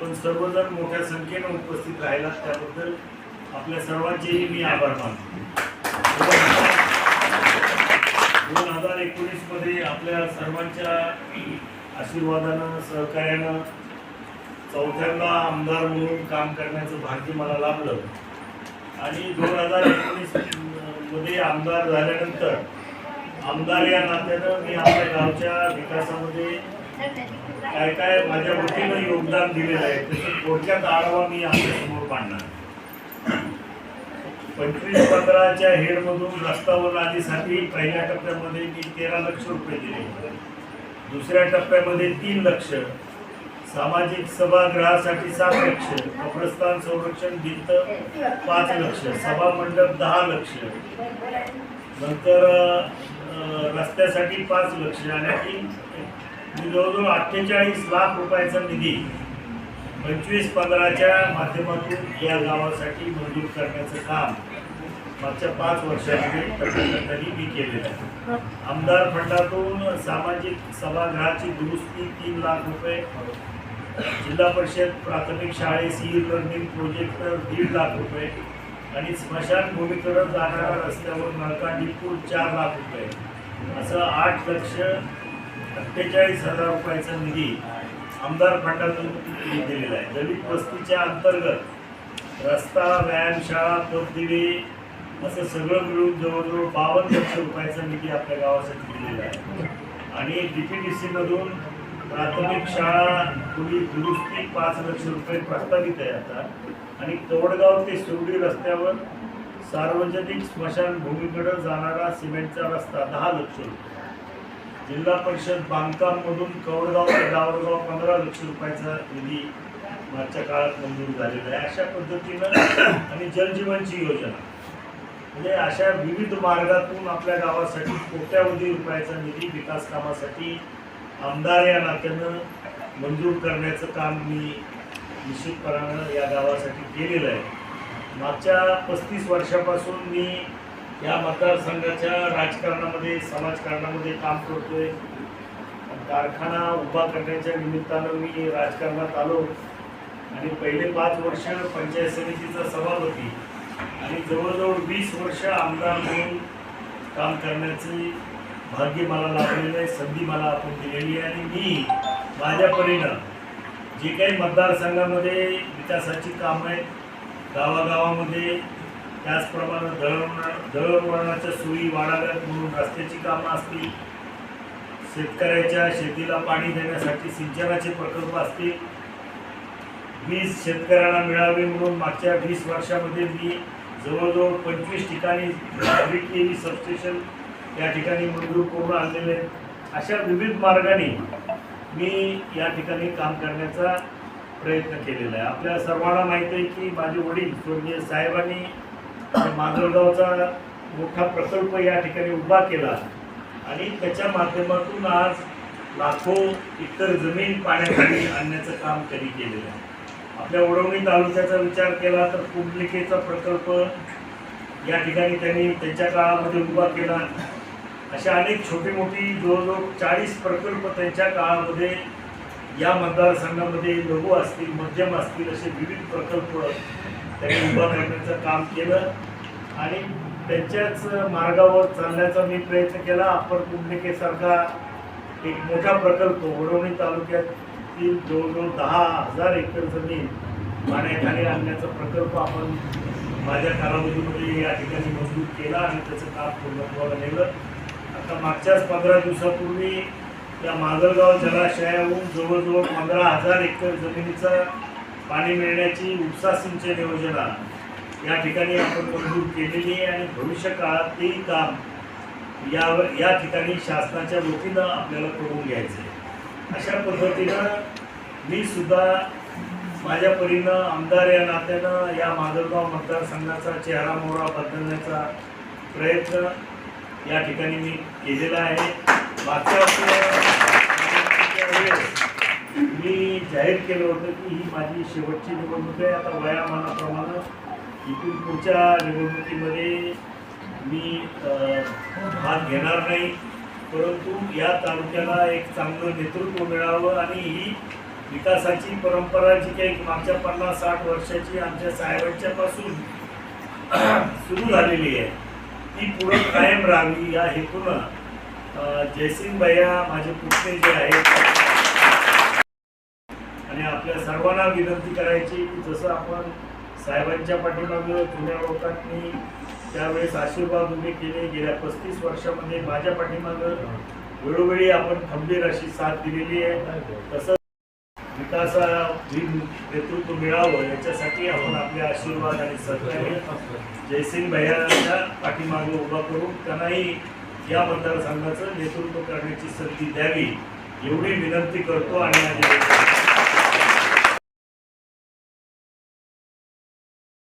आपण सर्वजण मोठ्या संख्येनं उपस्थित राहिला त्याबद्दल आपल्या सर्वांचेही मी आभार मानतो. दोन हजार एकोणीसमध्ये आपल्या सर्वांच्या आशीर्वादानं सहकार्यानं चौथ्यांदा आमदार म्हणून काम करण्याचं भाग्य मला लाभलं. आणि दोन हजार एकोणीसमध्ये आमदार झाल्यानंतर आमदार या नात्यानं मी आपल्या गावच्या विकासामध्ये काय काय माझ्या वतीनं योगदान दिलेलं आहे तसं थोडक्यात आढावा मी आपल्यासमोर मांडणार. पंचवीस पंधराच्या हेडमधून रस्ता आधीसाठी पहिल्या टप्प्यामध्ये मी तेरा लक्ष रुपये दिले. दुसऱ्या टप्प्यामध्ये तीन लक्ष. सामाजिक सभागृहासाठी सात लक्ष. कब्रस्तान संरक्षण भिंत पाच लक्ष. सभा मंडप दहा लक्ष. नंतर रस्त्यासाठी पाच लक्ष. आणि जवळजवळ अठ्ठेचाळीस लाख रुपयाचा निधी पंचवीस पंधराच्या माध्यमातून या गावासाठी मंजूर करण्याचं काम मागच्या पाच वर्षामध्ये मी केलेलं आहे. आमदार फंडातून सामाजिक सभागृहाची दुरुस्ती तीन लाख रुपये जिल्हा परिषद प्राथमिक शाळेस ई लर्निंग प्रोजेक्ट दीड लाख रुपये आणि स्मशानभूमीकडे जाणाऱ्या रस्त्यावर नळका डिपूर चार लाख रुपये. असं आठ लक्ष अठ्ठेचाळीस हजार रुपयाचा निधी आमदार फंडातून दिलेला आहे. दलित वस्तीच्या अंतर्गत रस्ता व्यायामशाळा तोपदिवे असं सगळं मिळून जवळजवळ बावन्न लक्ष रुपयाचा निधी आपल्या गावासाठी दिलेला आहे. आणि डी पी डी सीमधून प्राथमिक शाळा खुली दुरुस्ती पाच लक्ष रुपये प्रस्तावित आहे आता. आणि तोडगाव ते सुरडी रस्त्यावर सार्वजनिक स्मशानभूमीकडं जाणारा सिमेंटचा रस्ता दहा लक्ष रुपये. जिल्हा परिषद बांधकाममधून कवडगाव ते गावडगाव पंधरा लक्ष रुपयाचा निधी मागच्या काळात मंजूर झालेला आहे. अशा पद्धतीनं आणि जलजीवनची योजना. म्हणजे अशा विविध मार्गातून आपल्या गावासाठी कोट्यावधी रुपयाचा निधी विकास कामासाठी आमदार या नात्यानं मंजूर करण्याचं काम मी निश्चितपणानं या गावासाठी केलेलं आहे. मागच्या पस्तीस वर्षापासून मी या मतदारसंघाच्या राजकारणामध्ये समाजकारणामध्ये काम करतोय. कारखाना उभा करण्याच्या निमित्तानं मी राजकारणात आलो. आणि पहिले पाच वर्ष पंचायत समितीचा सभापती आणि जवळजवळ वीस वर्ष आमदार म्हणून काम करण्याची भाग्य मला लाभलेलं आहे संधी मला आपण दिलेली आहे. आणि मी माझ्या परीनं जे काही मतदारसंघामध्ये विकासाची कामं आहेत गावागावामध्ये त्याचप्रमाणे दळणवळण दळणवळणाच्या सोयी वाढाव्यात म्हणून रस्त्याची कामं असतील शेतकऱ्याच्या शेतीला पाणी देण्यासाठी सिंचनाचे प्रकल्प असतील वीज शेतकऱ्यांना मिळावी म्हणून मागच्या वीस वर्षामध्ये मी जवळजवळ पंचवीस ठिकाणी नागरिक टी सबस्टेशन या ठिकाणी मंजूर करून आणलेले अशा विविध मार्गाने मी या ठिकाणी काम करण्याचा प्रयत्न केलेला आहे. आपल्या सर्वांना माहीत आहे की माझे वडील स्वर्गीय साहेबांनी माजलगावचा मोठा प्रकल्प या ठिकाणी उभा केला आणि त्याच्या माध्यमातून आज लाखो इतर जमीन पाण्याखाली आणण्याचं काम त्यांनी केलेलं आहे. आपल्या ओढवणी तालुक्याचा विचार केला तर कुंडलिकेचा प्रकल्प या ठिकाणी त्यांनी त्यांच्या काळामध्ये उभा केला. अशा अनेक छोटी मोठी जवळजवळ चाळीस प्रकल्प त्यांच्या काळामध्ये या मतदारसंघामध्ये लघु असतील मध्यम असतील असे विविध प्रकल्प त्यांनी उभं करण्याचं काम केलं आणि त्यांच्याच मार्गावर चालण्याचा मी प्रयत्न केला. अप्पर कुंडलिकेसारखा एक मोठा प्रकल्प वडवणी तालुक्यातील जवळजवळ दहा हजार एकर जमीन पाण्याखाली आणण्याचा प्रकल्प आपण माझ्या कालावधीमध्ये या ठिकाणी मंजूर केला आणि त्याचं काम पूर्णत्वाला नेलं. आता मागच्याच पंधरा दिवसापूर्वी या माजलगाव जलाशयाहून जवळजवळ पंधरा हजार एकर जमिनीचा पाणी मिळण्याची उपसा सिंचन योजना या ठिकाणी आपण मंजूर केलेली आहे आणि भविष्य काळात तेही काम यावर या ठिकाणी शासनाच्या वतीनं आपल्याला करून घ्यायचं आहे. अशा पद्धतीनं मी सुद्धा माझ्या परीनं आमदार या नात्यानं या माधवगाव मतदारसंघाचा चेहरा मोहरा बदलण्याचा प्रयत्न या ठिकाणी मी केलेला आहे. मागच्या वर्षी वेळेस मी जाहीर केलं होतं की ही माझी शेवटची निवडणूक आहे. आता वयामानाप्रमाणे इथून पुढच्या निवडणुकीमध्ये मी भाग घेणार नाही. परंतु या तालुक्याला एक चांगलं नेतृत्व मिळावं आणि ही विकासाची परंपरा जी काही मागच्या पन्नास साठ वर्षाची आमच्या साहेबांच्यापासून सुरू झालेली आहे ती पुढे कायम राहावी या हेतूनं जयसिंग भैया माझे पुतणे जे आहेत आणि आपल्या सर्वांना विनंती करायची की जसं आपण साहेबांच्या पाठीमागं जुन्या लोकांनी त्यावेळेस आशीर्वाद उभे केले गेल्या पस्तीस वर्षामध्ये माझ्या पाठीमागं वेळोवेळी आपण खंबीर अशी साथ दिलेली आहे. तसं विकासा नेतृत्व मिळावं याच्यासाठी आपण आपले आशीर्वाद आणि सहकार्य जयसिंग भैयाच्या पाठीमागे उभा करून त्यांनाही या मतदारसंघाचं नेतृत्व करण्याची संधी द्यावी एवढी विनंती करतो आणि